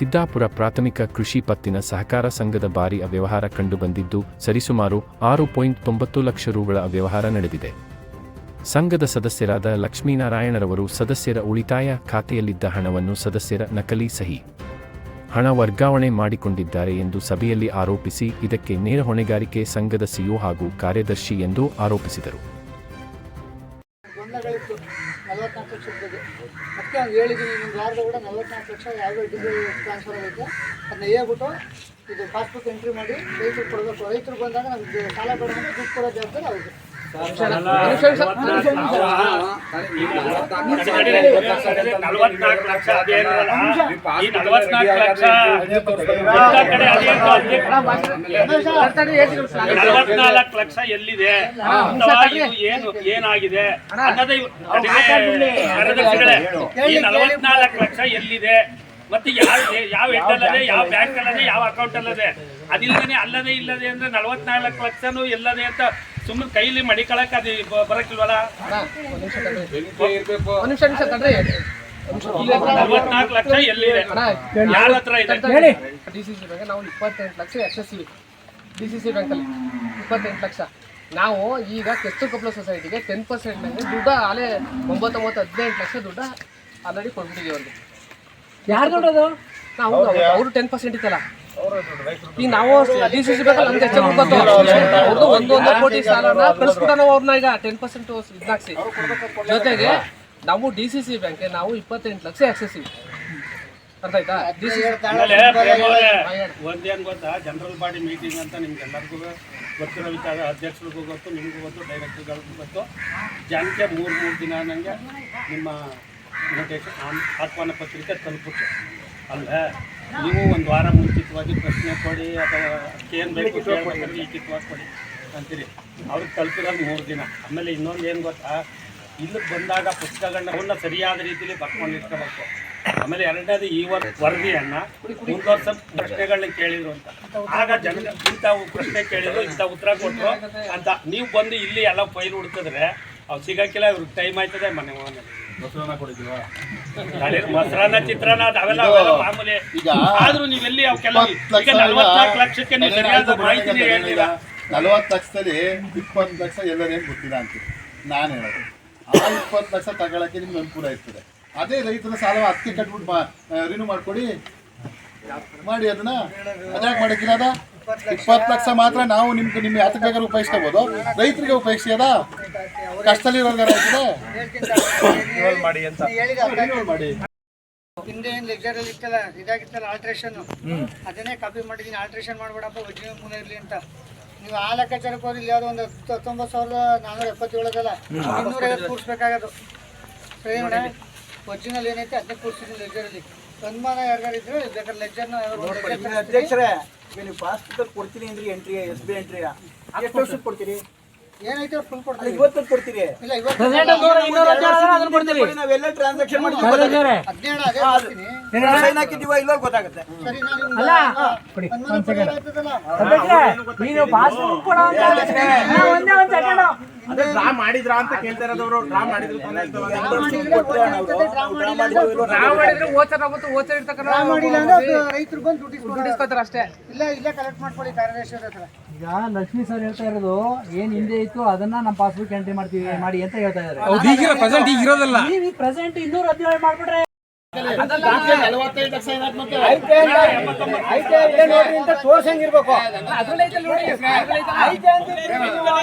ಸಿದ್ದಾಪುರ ಪ್ರಾಥಮಿಕ ಕೃಷಿ ಪತ್ತಿನ ಸಹಕಾರ ಸಂಘದ ಬಾರಿ ಅವ್ಯವಹಾರ ಕಂಡುಬಂದಿದ್ದು, ಸರಿಸುಮಾರು ಆರು ಪಾಯಿಂಟ್ ತೊಂಬತ್ತು ಲಕ್ಷ ರುಗಳ ಅವ್ಯವಹಾರ ನಡೆದಿದೆ. ಸಂಘದ ಸದಸ್ಯರಾದ ಲಕ್ಷ್ಮೀನಾರಾಯಣರವರು ಸದಸ್ಯರ ಉಳಿತಾಯ ಖಾತೆಯಲ್ಲಿದ್ದ ಹಣವನ್ನು ಸದಸ್ಯರ ನಕಲಿ ಸಹಿ, ಹಣ ವರ್ಗಾವಣೆ ಮಾಡಿಕೊಂಡಿದ್ದಾರೆ ಎಂದು ಸಭೆಯಲ್ಲಿ ಆರೋಪಿಸಿ, ಇದಕ್ಕೆ ನೇರ ಹೊಣೆಗಾರಿಕೆ ಸಂಘದ ಸಿಇಒ ಹಾಗೂ ಕಾರ್ಯದರ್ಶಿ ಎಂದು ಆರೋಪಿಸಿದರು. ಹೇಳಿದ್ದೀನಿ ನಿಮ್ಮ ವಾರದ ಕೂಡ ನಲವತ್ನಾಲ್ಕು ಲಕ್ಷ ಯಾವುದೋ ಡಿಗ್ರಿ ಟ್ರಾನ್ಸ್ಫರ್ ಆಗುತ್ತೆ. ಅದನ್ನ ಹೇಳ್ಬಿಟ್ಟು ಇದು ಪಾಸ್ಬುಕ್ ಎಂಟ್ರಿ ಮಾಡಿ ರೈತರು ಕೊಡಬೇಕು. ರೈತರು ಬಂದಾಗ ನಮ್ಗೆ ಸಾಲ ಅಂತ ದುಡ್ಡು ಕೊಡೋ ಜವಾಬ್ದಾರಿ ಹೌದು ನಲವತ್ನಾಲ್ಕು ಲಕ್ಷ ಈ ನಲವತ್ನಾಲ್ಕು ಲಕ್ಷ ಕಡೆ ನಲವತ್ನಾಲ್ಕು ಲಕ್ಷ ಎಲ್ಲಿದೆ ಏನು ಏನಾಗಿದೆ ಅನ್ನೋದೇ ಈ ನಲವತ್ನಾಲ್ಕು ಲಕ್ಷ ಎಲ್ಲಿದೆ ಮತ್ತೆ ಯಾವ ಯಾವ ಹೆಡ್ಡಲ್ಲದೆ ಯಾವ ಬ್ಯಾಂಕ್ ಅಲ್ಲದೆ ಯಾವ ಅಕೌಂಟ್ ಅಲ್ಲದೆ ಅದಿಲ್ಲದೆ ಅಲ್ಲದೆ ಇಲ್ಲದೆ ಅಂದ್ರೆ ನಲವತ್ನಾಲ್ಕು ಲಕ್ಷನೂ ಇಲ್ಲದೆ ಅಂತ ಸುಮ್ಮನೆ ಕೈಲಿ ಮಡಿಕೊಳಕ್ ಅದು ಬ- ಬರಕ್ಕಿಲ್ವಲ್ಲ? ಒಂದು ನಿಮಿಷ ನಿಮಿಷ ತಡ್ರಿ. ನಲವತ್ನಾಲ್ಕು ಲಕ್ಷ ಎಲ್ಲಿದೆ? ಯಾರ ಹತ್ರ ಇದೆ? ಡಿ ಸಿ ಸಿ ಬ್ಯಾಂಕ್ ನಾವು ಇಪ್ಪತ್ತೆಂಟು lakh excessive D C C ಬ್ಯಾಂಕಲ್ಲಿ ಇಪ್ಪತ್ತೆಂಟು ಲಕ್ಷ. ನಾವು ಈಗ ಕೆಸ್ತು ಕಪ್ಲ ಸೊಸೈಟಿಗೆ ಟೆನ್ ಪರ್ಸೆಂಟ್ ನಂಗೆ ದುಡ್ಡು ಅಲ್ಲೇ ಒಂಬತ್ತೊಂಬತ್ತು ಹದಿನೆಂಟು ಲಕ್ಷ ದುಡ್ಡು ಆಲ್ರೆಡಿ ಕೊಟ್ಬಿಟ್ಟಿದ್ದೀವಿ ಅವ್ರಿಗೆ. ಯಾರು ದುಡ್ಡದು? ನಾವು ಅವರು ಟೆನ್ ಪರ್ಸೆಂಟ್ ಇತ್ತಲ್ಲ. ಈಗ ನಾವು ಡಿ ಸಿ ಸಿ ಬ್ಯಾಂಕಲ್ಲಿ ನಮ್ಗೆ ಹೆಚ್ಚು ಗೊತ್ತು ಅವ್ರದ್ದು ಒಂದು ಒಂದು ಕೋಟಿ ಸಾಲನ ಕಳಿಸ್ಬಿಟ್ಟು ನಾವು ಅವ್ರನ್ನ ಈಗ ಟೆನ್ ಪರ್ಸೆಂಟ್ ಇದಾಕ್ಸಿ ಜೊತೆಗೆ ನಾವು ಡಿ ಸಿ ಸಿ ಬ್ಯಾಂಕ್ಗೆ ನಾವು ಇಪ್ಪತ್ತೆಂಟು ಲಕ್ಷ ಎಕ್ಸಸ್ ಅರ್ಥ ಆಯ್ತಾ? ಡಿ ಸಿ ಒಂದೇನ್ ಗೊತ್ತಾ? ಜನರಲ್ ಬಾಡಿ ಮೀಟಿಂಗ್ ಅಂತ ನಿಮ್ಗೆಲ್ಲರಿಗೂ ಗೊತ್ತಿರೋ ವಿಚಾರ ಅಧ್ಯಕ್ಷರಿಗೂ ಗೊತ್ತು ನಿಮಗೂ ಗೊತ್ತು ಡೈರೆಕ್ಟರ್ಗಳಿಗೂ ಗೊತ್ತು. ಜನಕ್ಕೆ ಮೂರು ಮೂರು ದಿನ ನನಗೆ ನಿಮ್ಮ ಆತ್ಮಾನ ಆಹ್ವಾನ ಪತ್ರಿಕೆ ತಲುಪುತ್ತೆ. ಅಲ್ಲೇ ನೀವು ಒಂದು ವಾರ ಮುಂಚಿತವಾಗಿ ಪ್ರಶ್ನೆ ಕೊಡಿ ಅಥವಾ ಏನು ಬೇಕು ಮುಂಚಿತವಾಗಿ ಕೊಡಿ ಅಂತೀರಿ. ಅವ್ರಿಗೆ ತಲುಪಿರೋದು ಮೂರು ದಿನ. ಆಮೇಲೆ ಇನ್ನೊಂದು ಏನು ಗೊತ್ತಾ? ಇಲ್ಲಿಗೆ ಬಂದಾಗ ಪುಸ್ತಕಗಳನ್ನ ಸರಿಯಾದ ರೀತಿಯಲ್ಲಿ ಬರ್ಕೊಂಡಿರ್ಕೋಬೇಕು ಆಮೇಲೆ ಎರಡನೇದು ಈ ವರ್, ವರದಿಯನ್ನ ಮುಂದುವರ್ಸ ಪ್ರಶ್ನೆಗಳನ್ನ ಕೇಳಿದ್ರು ಅಂತ. ಆಗ ಜನ ಇಂಥ ಪ್ರಶ್ನೆ ಕೇಳಿದ್ರು, ಇಂಥ ಉತ್ತರ ಕೊಟ್ಟರು ಅಂತ. ನೀವು ಬಂದು ಇಲ್ಲಿ ಎಲ್ಲ ಫೈಲ್ ಹುಡುಕಿದ್ರೆ ಅವ್ರು ಸಿಗೋಕ್ಕಿಲ್ಲ, ಇವ್ರಿಗೆ ಟೈಮ್ ಆಯ್ತದೆ, ಮನೆ ಮನೆ ಮೊಸರನ್ನ ಚಿತ್ರಾನ್ನ ಅವೆಲ್ಲ ಅವೆಲ್ಲ ಮಾಮೂಲಿ. ಆದ್ರೂ ನೀವೆಲ್ಲಿ ಅವಕ್ಕೆಲ್ಲ ಈಗ ನಲ್ವತ್ನಾಲ್ಕು ಲಕ್ಷಕ್ಕೆ ನೀವು ಸರಿಯಾದ ಮಾಹಿತಿ ಹೇಳಿಲ್ಲ. ನಲವತ್ತು ಲಕ್ಷದಲ್ಲಿ ಇಪ್ಪತ್ತು ಲಕ್ಷ ಎಲ್ಲರೇನು ಗೊತ್ತಿಲ್ಲ ಅಂತೀವಿ ನಾನು ಹೇಳೋದು. ಆ ಇಪ್ಪತ್ತು ಲಕ್ಷ ತಗೊಳಕ್ಕೆ ನಿಮ್ಗೆ ಅನುಕೂಲ ಇರ್ತದೆ. ಅದೇ ರೈತರ ಸಾಲ ಹತ್ತಿ ಕಟ್ಬಿಟ್ಟು ರಿನ್ಯೂ ಮಾಡ್ಕೊಡಿ. ಮಾಡಿ ಅದನ್ನ. ಅದ್ಯಾಕೆ ಮಾಡಕ್ಕಿಲ್ಲ ಅದ? ಇಪ್ಪತ್ತು ಲಕ್ಷ ಮಾತ್ರ ನಾವು ನಿಮ್ಗೆ ನಿಮ್ಗೆ ಹತ್ತು ಬೇಕಾದ್ರೆ ಉಪಯೋಗಿಸ್ಕೋಬೋದು. ರೈತರಿಗೆ ಉಪಯೋಗಿಸ್ಯದ ಕಷ್ಟದಲ್ಲಿರೋರ್ಗಾರ ಮಾಡಿ ಅಂತ. ಮಾಡಿ. ಹಿಂದೆ ಏನ್ ಲೆಕ್ಚರ್ ಅಲ್ಲಿ ಇತ್ತಲ್ಲ ಇದಾಗಿತ್ತಲ್ಲ ಆಲ್ಟ್ರೇಷನ್ ಅದನ್ನೇ ಕಾಪಿ ಮಾಡಿದೀನಿ. ಆಲ್ಟ್ರೇಷನ್ ಮಾಡ್ಬೇಡಪ್ಪ ಒರಿಜಿನಲ್ ಮೂಲ ಇರ್ಲಿ ಅಂತ. ನೀವು ಆ ಲೆಕ್ಕಾಚಾರಕ್ಕೆ ಹೋದ್ರೆ ಇಲ್ಲಿ ಯಾವ್ದೋ ಒಂದು ಹತ್ತು- ಹತ್ತೊಂಬತ್ತು ಸಾವಿರದ ನಾನ್ನೂರ ಎಪ್ಪತ್ತೇಳದಲ್ಲ ಇನ್ನೂರ ಐವತ್ತು ಕೂರಿಸ್ಬೇಕಾಗದು ಸರಿ ಮೇಡಮ್ ಒರಿಜಿನಲ್ ಏನೈತೆ ಅದನ್ನೇ ಕೂರ್ಸಿದ್ದೀನಿ ಲೆಕ್ಚರ್ ಅಲ್ಲಿ. ಅನುಮಾನ ಯಾರ್ಯಾರು ಇದ್ರೆ ಬೇಕಾದ್ರೆ ಲೆಕ್ಚರ್ನ ಅಧ್ಯಕ್ಷರೇ ನೀವು ಪಾಸ್ಬುಕ್ ಕೊಡ್ತೀನಿ ಅಂದ್ರೆ ಎಂಟ್ರಿ ಎಸ್ ಬಿ ಎಂಟ್ರಿ ಎಷ್ಟು ವರ್ಷಕ್ಕೆ ಕೊಡ್ತೀರಿ? ಏನೈತೆ ಫುಲ್ ಅದು ಕೊಡ್ತೀವಿ ಇವತ್ತು ಕೊಡ್ತೀರಿ. ಇಲ್ಲ ಇವತ್ತು ನಾವೆಲ್ಲ ಟ್ರಾನ್ಸಾಕ್ಷನ್ ಮಾಡ್ತೀವಿ. ಇಲ್ಲೋ ಗೊತ್ತಾಗುತ್ತೆ. ಸರಿ ನಾನು ಸೆಕೆಂಡ್ ಡ್ರಾ ಮಾಡಿದ್ರ ಅಂತ ಕೇಳ್ತಾ ಇರೋದವ್ರು ಡ್ರಾ ಮಾಡಿದ್ರು ನಾವು ಮಾಡಿದ್ರೆ ಓಚರ್ ಮತ್ತು ಓಚರ್ ಇರ್ತಕ್ಕಂಥ ಡ್ರಾ ಮಾಡಿಲ್ಲ ಅಂದ್ರೆ ರೈತರು ಬಂದು ದುಡ್ಡು ದುಡ್ಡು ಇಸ್ಕೊತಾರೆ ಅಷ್ಟೇ. ಇಲ್ಲ ಇಲ್ಲೇ ಕಲೆಕ್ಟ್ ಮಾಡ್ಕೊಳ್ಳಿ ಕಾರ್ಯದರ್ಶಿ ಅವ್ರ ಹತ್ರ. ಈಗ ಲಕ್ಷ್ಮಿ ಸರ್ ಹೇಳ್ತಾ ಇರೋದು ಏನ್ ಹಿಂದೆ ಇತ್ತು ಅದನ್ನ ನಮ್ಮ ಪಾಸ್ಬುಕ್ ಎಂಟ್ರಿ ಮಾಡ್ತೀವಿ ಮಾಡಿ ಅಂತ ಹೇಳ್ತಾ ಇದಾರೆ ನೀವು ಈ ಪ್ರೆಸೆಂಟ್ ಇನ್ನೂರ ಹದಿನೇಳು ಮಾಡ್ಬಿಟ್ರೆ ತೋರ್ಸಂಗಿರ್ಬೇಕು. ಅದ್ರಲ್ಲೇ ಐತೆ ನೋಡಿ. ಐತೆ ಅಂತ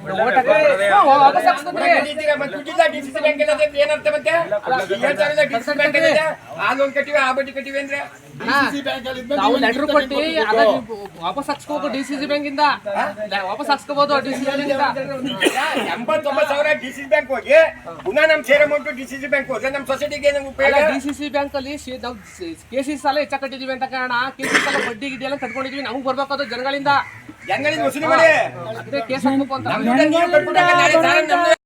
ದುಡ್ಡ. ನಾವು ಓಟ್ ಹಾಕಕ್ಕೆ ಓಟ್ ಹಾಕಕ್ಕೆ ಹ್ಞೂ, ವಾಪಸ್ ಹಾಕ್ಸ್ಕೊತೀವಿ. ನಾವು ಲೆಟರ್ ಕೊಟ್ಟು ವಾಪಸ್ ಹಾಕ್ಸ್ಕೋಬೇಕು ಡಿ ಸಿ ಸಿ ಬ್ಯಾಂಕ್ ಇಂದ. ವಾಪಸ್ ಹಾಕ್ಸ್ಕೋಬಹುದು ಡಿ ಸಿ ಸಿ ಬ್ಯಾಂಕ್ ಇಂದ. ಎಂಬತ್ತೊಂಬತ್ತು ಸಾವಿರ ಡಿ ಸಿ ಬ್ಯಾಂಕ್ ಹೋಗಿ ಪುನಃ ನಮ್ share amount D C C bank ಹೋದ್ರೆ ನಮ್ ಸೊಸೈಟಿಗೆ ನಮ್ಗೆ ಉಪಯೋಗ? ಡಿ ಸಿ ಸಿ ಬ್ಯಾಂಕ್ ಅಲ್ಲಿ ನಾವು ಕೆ ಸಿ ಸಾಲ ಹೆಚ್ಚ ಕಟ್ಟಿದೀವಿ ಅಂತ ಕಾರಣ ಕೆ ಸಿ ಸಾಲ ಬಡ್ಡಿ ಗಿಡ್ಡಿ ಎಲ್ಲ ಕಟ್ಕೊಂಡಿದೀವಿ ನಮ್ಗೆ ಬರ್ಬೇಕಾದ ಜನಗಳಿಂದ. ಹೆಂಗಳಿಂದ ವಸೂಲಿ ಮಾಡಿ